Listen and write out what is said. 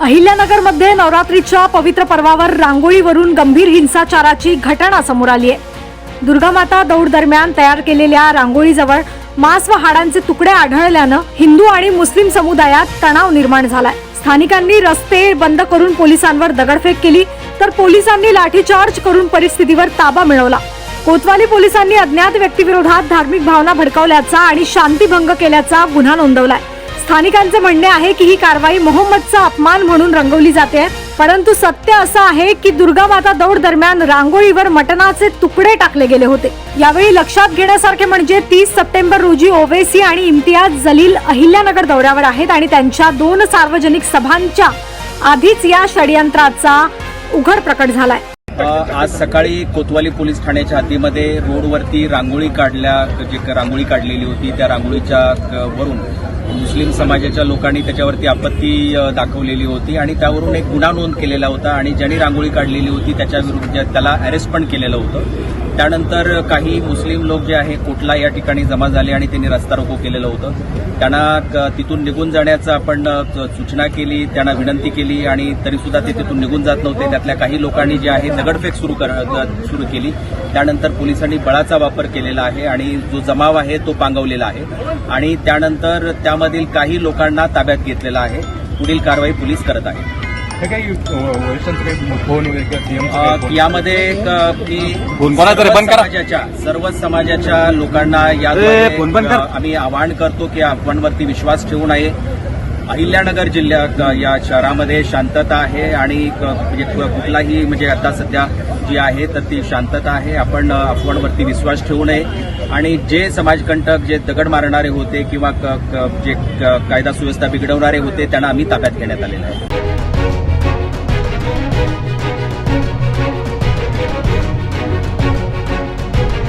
अहिल्यानगरमध्ये नवरात्रीच्या पवित्र पर्वावर रांगोळीवरून गंभीर हिंसाचाराची घटना समोर आली आहे. दुर्गामाता दौड दरम्यान तयार केलेल्या रांगोळीजवळ मांस व हाडांचे तुकडे आढळल्यानं हिंदू आणि मुस्लिम समुदायात तणाव निर्माण झालाय. स्थानिकांनी रस्ते बंद करून पोलिसांवर दगडफेक केली तर पोलिसांनी लाठीचार्ज करून परिस्थितीवर ताबा मिळवला. कोतवाली पोलिसांनी अज्ञात व्यक्तीविरोधात धार्मिक भावना भडकावल्याचा आणि शांतीभंग केल्याचा गुन्हा नोंदवलाय. स्थानिकांचे म्हणणे आहे की ही कारवाई मोहम्मदचा अपमान म्हणून रंगवली जाते. परंतु सत्य असं आहे की दुर्गा माता दौड दरम्यान रांगोळीवर मटणाचे तुकडे टाकले गेले होते. यावेळी लक्षात घेण्यासारखे म्हणजे तीस सप्टेंबर रोजी ओवेसी आणि इम्तियाज जलील अहिल्यानगर दौऱ्यावर आहेत आणि त्यांच्या दोन सार्वजनिक सभांच्या आधीच या षडयंत्राचा उघड प्रकट झालाय. आज सकाळी कोतवाली पोलीस ठाण्याच्या हद्दीमध्ये रोडवरती रांगोळी काढल्या जे रांगोळी काढलेली होती त्या रांगोळीच्या वरून मुस्लिम समाजाच्या लोकांनी त्याच्यावरती आपत्ती दाखवलेली होती आणि त्यावरून एक गुन्हा नोंद केलेला होता आणि ज्यांनी रांगोळी काढलेली होती त्याच्याविरुद्ध त्याला अरेस्ट पण केलेलं होतं. त्यानंतर काही मुस्लिम लोक जे आहे कोटला या ठिकाणी जमा झाले आणि त्यांनी रस्ता रोको केलेलं होतं. त्यांना क- तिथून निघून जाण्याचं आपण क- सूचना केली त्यांना विनंती केली आणि तरीसुद्धा ते तिथून निघून जात नव्हते. त्यातल्या काही लोकांनी जे आहे दगडफेक सुरू कर सुरू केली. त्यानंतर पोलिसांनी बळाचा वापर केलेला आहे आणि जो जमाव आहे तो पांगवलेला आहे. आणि त्यानंतर त्या त्यामधील काही लोकांना ताब्यात घेतलेला आहे पुढील कारवाई पोलीस करत आहे? यामध्ये. समाजाच्या सर्व समाजाच्या लोकांना. अ, आम्ही आवाहन करतो की आपणवरती विश्वास ठेवू नये अहिल्यानगर जिल्ह्यात या शहरामध्ये शांतता आहे आणि क- म्हणजे कुठलाही म्हणजे आता सध्या जी आहे तर ती शांतता आहे. आपण अफवांवरती विश्वास ठेवू नये. आणि जे समाजकंटक जे दगड मारणारे होते किंवा क- क- जे क- कायदा सुव्यवस्था बिघडवणारे होते त्यांना आम्ही ताब्यात घेण्यात आलेलं आहे.